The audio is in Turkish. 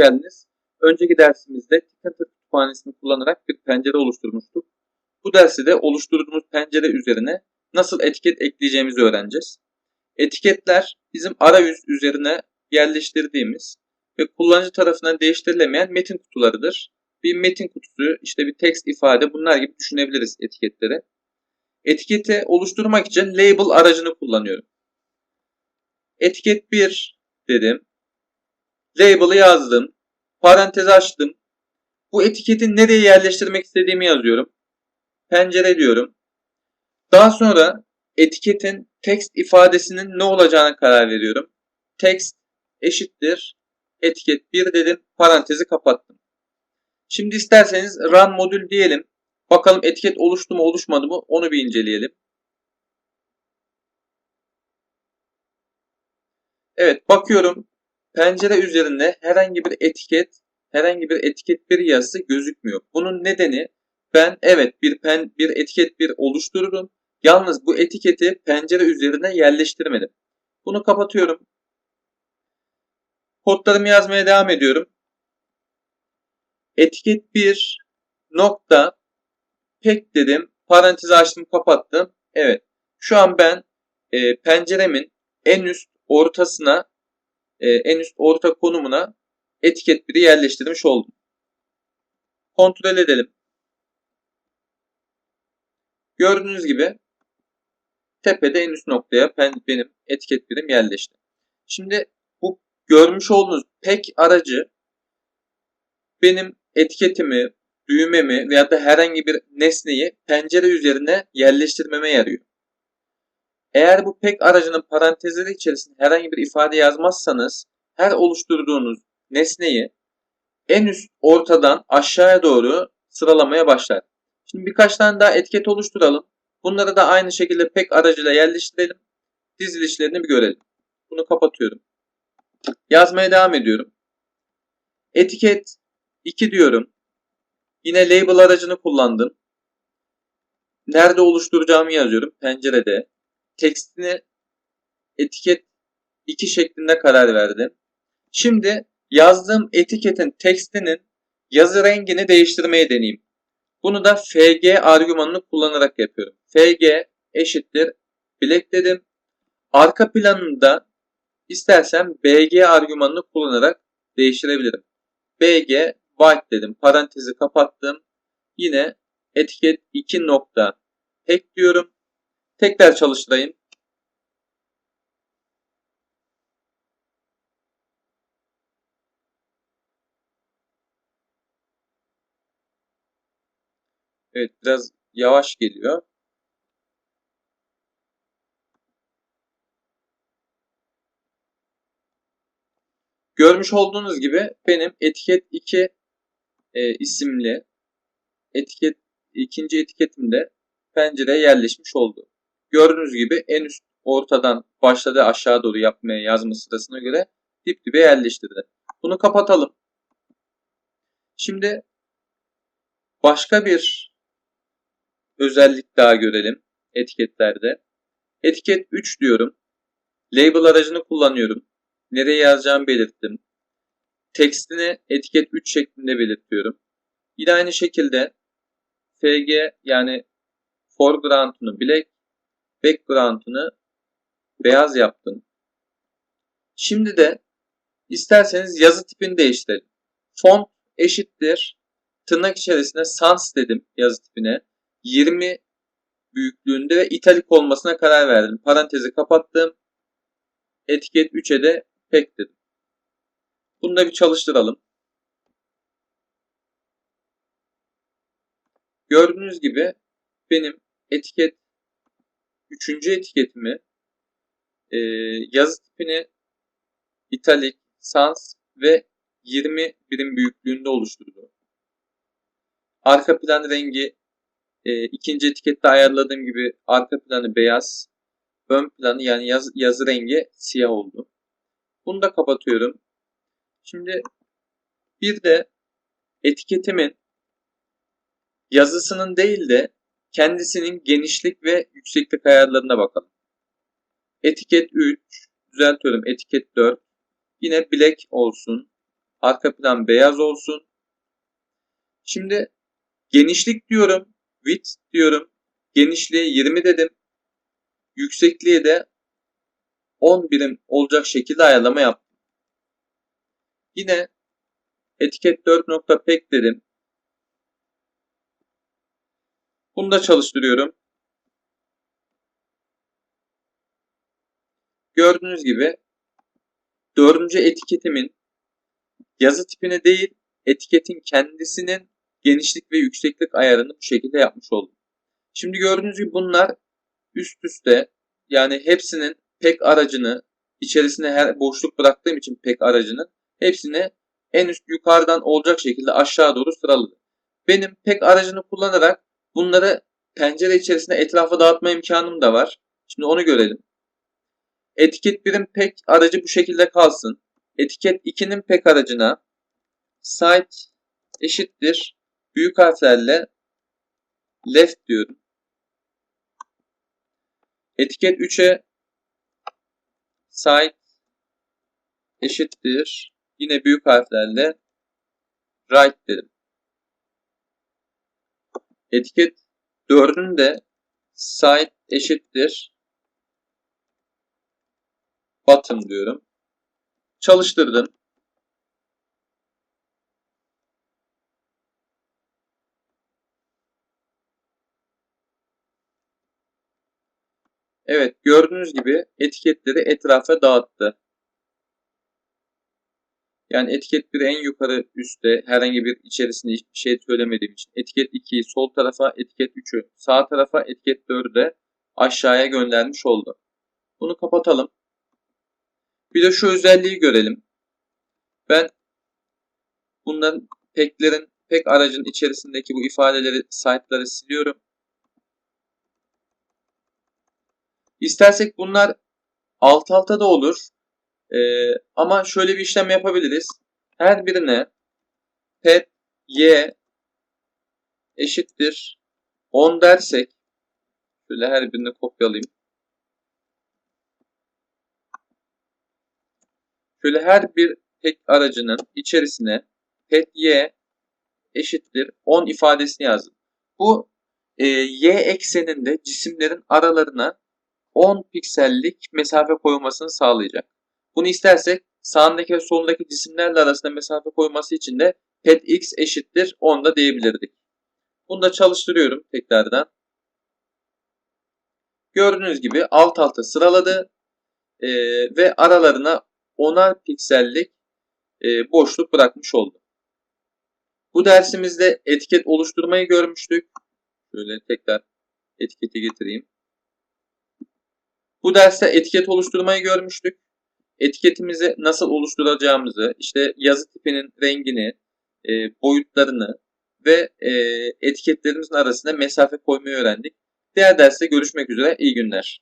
geldiniz. Önceki dersimizde Tkinter kütüphanesini kullanarak bir pencere oluşturmuştuk. Bu dersi de oluşturduğumuz pencere üzerine nasıl etiket ekleyeceğimizi öğreneceğiz. Etiketler bizim arayüz üzerine yerleştirdiğimiz ve kullanıcı tarafından değiştirilemeyen metin kutularıdır. Bir metin kutusu, işte bir text ifade bunlar gibi düşünebiliriz etiketleri. Etiketi oluşturmak için label aracını kullanıyorum. Etiket 1 dedim. Label'ı yazdım. Parantez açtım. Bu etiketi nereye yerleştirmek istediğimi yazıyorum. Pencere diyorum. Daha sonra etiketin text ifadesinin ne olacağına karar veriyorum. Text eşittir etiket 1 dedim. Parantezi kapattım. Şimdi isterseniz run modül diyelim. Bakalım etiket oluştu mu oluşmadı mı onu bir inceleyelim. Evet bakıyorum pencere üzerinde herhangi bir etiket, herhangi bir etiket bir yazısı gözükmüyor. Bunun nedeni ben evet bir pen bir etiket bir oluştururum. Yalnız bu etiketi pencere üzerine yerleştirmedim. Bunu kapatıyorum. Kodlarımı yazmaya devam ediyorum. Etiket 1 nokta pek dedim. Parantezi açtım kapattım. Evet. Şu an ben e, penceremin en üst ortasına e, en üst orta konumuna etiket 1'i yerleştirmiş oldum. Kontrol edelim. Gördüğünüz gibi tepede en üst noktaya ben, benim etiket birim yerleşti. Şimdi bu görmüş olduğunuz pek aracı benim etiketimi, düğmemi veya da herhangi bir nesneyi pencere üzerine yerleştirmeme yarıyor. Eğer bu pek aracının parantezleri içerisinde herhangi bir ifade yazmazsanız her oluşturduğunuz nesneyi en üst ortadan aşağıya doğru sıralamaya başlar. Şimdi birkaç tane daha etiket oluşturalım. Bunları da aynı şekilde pek aracıyla yerleştirelim. Dizilişlerini bir görelim. Bunu kapatıyorum. Yazmaya devam ediyorum. Etiket 2 diyorum. Yine label aracını kullandım. Nerede oluşturacağımı yazıyorum. Pencerede. Tekstini etiket 2 şeklinde karar verdim. Şimdi yazdığım etiketin tekstinin yazı rengini değiştirmeye deneyeyim. Bunu da fg argümanını kullanarak yapıyorum. fg eşittir black dedim. Arka planında istersem bg argümanını kullanarak değiştirebilirim. bg white dedim. Parantezi kapattım. Yine etiket 2 nokta tek diyorum. Tekrar çalıştırayım. Evet biraz yavaş geliyor. Görmüş olduğunuz gibi benim etiket 2 e, isimli etiket ikinci etiketimde pencereye yerleşmiş oldu. Gördüğünüz gibi en üst ortadan başladı aşağı doğru yapmaya yazma sırasına göre dip dibe yerleştirdi. Bunu kapatalım. Şimdi başka bir özellik daha görelim etiketlerde. Etiket 3 diyorum. Label aracını kullanıyorum. Nereye yazacağımı belirttim. Tekstini etiket 3 şeklinde belirtiyorum. Yine aynı şekilde FG yani foreground'unu black, background'unu beyaz yaptım. Şimdi de isterseniz yazı tipini değiştirelim. Font eşittir. Tırnak içerisinde sans dedim yazı tipine. 20 büyüklüğünde ve italik olmasına karar verdim. Parantezi kapattım. Etiket 3'e de pek dedim. Bunu da bir çalıştıralım. Gördüğünüz gibi benim etiket üçüncü etiketimi e, yazı tipini italik, sans ve 20 birim büyüklüğünde oluşturdu. Arka plan rengi e, ikinci etikette ayarladığım gibi arka planı beyaz, ön planı yani yaz, yazı rengi siyah oldu. Bunu da kapatıyorum. Şimdi bir de etiketimin yazısının değil de kendisinin genişlik ve yükseklik ayarlarına bakalım. Etiket 3, düzeltiyorum etiket 4. Yine black olsun. Arka plan beyaz olsun. Şimdi genişlik diyorum. Width diyorum. Genişliğe 20 dedim. Yüksekliğe de 10 birim olacak şekilde ayarlama yaptım. Yine etiket 4.pek dedim. Bunu da çalıştırıyorum. Gördüğünüz gibi dördüncü etiketimin yazı tipine değil etiketin kendisinin genişlik ve yükseklik ayarını bu şekilde yapmış oldum. Şimdi gördüğünüz gibi bunlar üst üste yani hepsinin pek aracını içerisine her boşluk bıraktığım için pek aracının hepsini en üst yukarıdan olacak şekilde aşağı doğru sıraladım. Benim pek aracını kullanarak bunları pencere içerisinde etrafa dağıtma imkanım da var. Şimdi onu görelim. Etiket 1'in pek aracı bu şekilde kalsın. Etiket 2'nin pek aracına site eşittir büyük harflerle left diyorum. Etiket 3'e site eşittir yine büyük harflerle right dedim. Etiket 4'ün de site eşittir bottom diyorum. Çalıştırdım. Evet gördüğünüz gibi etiketleri etrafa dağıttı. Yani etiket 1 en yukarı üstte herhangi bir içerisinde hiçbir şey söylemediğim için etiket 2'yi sol tarafa etiket 3'ü sağ tarafa etiket 4'ü de aşağıya göndermiş oldu. Bunu kapatalım. Bir de şu özelliği görelim. Ben bunların peklerin pek aracın içerisindeki bu ifadeleri, site'ları siliyorum. İstersek bunlar alt alta da olur. Ee, ama şöyle bir işlem yapabiliriz. Her birine pet y eşittir 10 dersek şöyle her birini kopyalayayım. Şöyle her bir pet aracının içerisine pet y eşittir 10 ifadesini yazdım. Bu e, y ekseninde cisimlerin aralarına 10 piksellik mesafe koyulmasını sağlayacak. Bunu istersek sağındaki ve solundaki cisimlerle arasında mesafe koyması için de pet x eşittir 10 da diyebilirdik. Bunu da çalıştırıyorum tekrardan. Gördüğünüz gibi alt alta sıraladı e, ve aralarına 10'ar piksellik e, boşluk bırakmış oldu. Bu dersimizde etiket oluşturmayı görmüştük. Şöyle tekrar etiketi getireyim. Bu derste etiket oluşturmayı görmüştük. Etiketimizi nasıl oluşturacağımızı, işte yazı tipinin rengini, e, boyutlarını ve e, etiketlerimizin arasında mesafe koymayı öğrendik. Diğer derste görüşmek üzere. İyi günler.